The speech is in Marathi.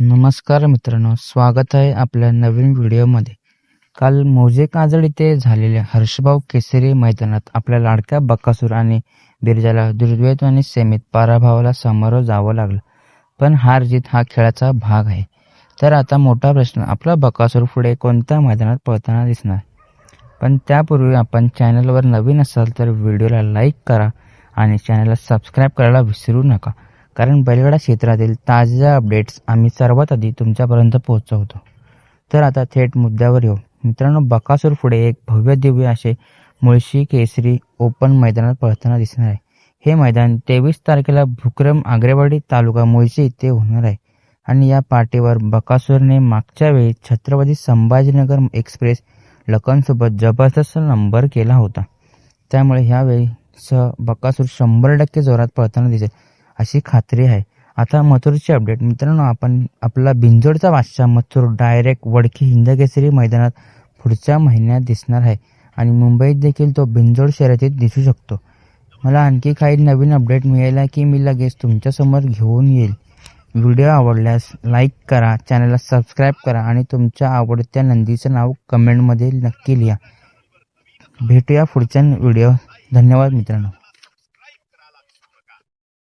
नमस्कार मित्रांनो स्वागत आहे आपल्या नवीन व्हिडिओमध्ये. काल मौजे काजळ इथे झालेल्या हर्षभाऊ केसरी मैदानात आपल्या लाडक्या बक्कासूर आणि बिरजाला दुर्द्वैत आणि सेमीत पराभवाला सामोरं जावं लागलं. पण हार जीत हा खेळाचा भाग आहे. तर आता मोठा प्रश्न आपला बकासूर पुढे कोणत्या मैदानात पळताना दिसणार? पण त्यापूर्वी आपण चॅनलवर नवीन असाल तर व्हिडिओला लाईक करा आणि चॅनलला सबस्क्राईब करायला विसरू नका. कारण बैलगाडा क्षेत्रातील ताज्या अपडेट्स आम्ही सर्वात आधी तुमच्यापर्यंत पोहोचवतो. तर आता थेट मुद्द्यावर येऊ. मित्रांनो बकासूर पुढे एक भव्य दिव्य असे मुळशी केसरी ओपन मैदानात पळताना दिसणार आहे. हे मैदान तेवीस तारखेला भुक्रम आग्रेवाडी तालुका मुळशी इथे होणार आहे. आणि या पाठीवर बकासूरने मागच्या वेळी छत्रपती संभाजीनगर एक्सप्रेस लखनसोबत जबरदस्त नंबर केला होता. त्यामुळे ह्यावेळी स बकासूर शंभर टक्के जोरात पळताना दिसेल. अशी खात्री आहे. आता मथुरची अपडेट मित्रांनो आपण आपला बिंजोडचा बादशाह मथुर डायरेक्ट वडकी हिंदकेसरी मैदानात पुढच्या महिन्यात दिसणार आहे आणि मुंबईत देखील तो बिंजोड शर्यतीत दिसू शकतो. मला आणखी काही नवीन अपडेट मिळाला की मी लगेच तुमच्यासमोर घेऊन येईल. व्हिडिओ आवडल्यास लाईक करा चॅनलला सबस्क्राईब करा आणि तुमच्या आवडत्या नंदीचं नाव कमेंटमध्ये नक्की लिहा. भेटूया पुढच्या व्हिडिओ. धन्यवाद मित्रांनो.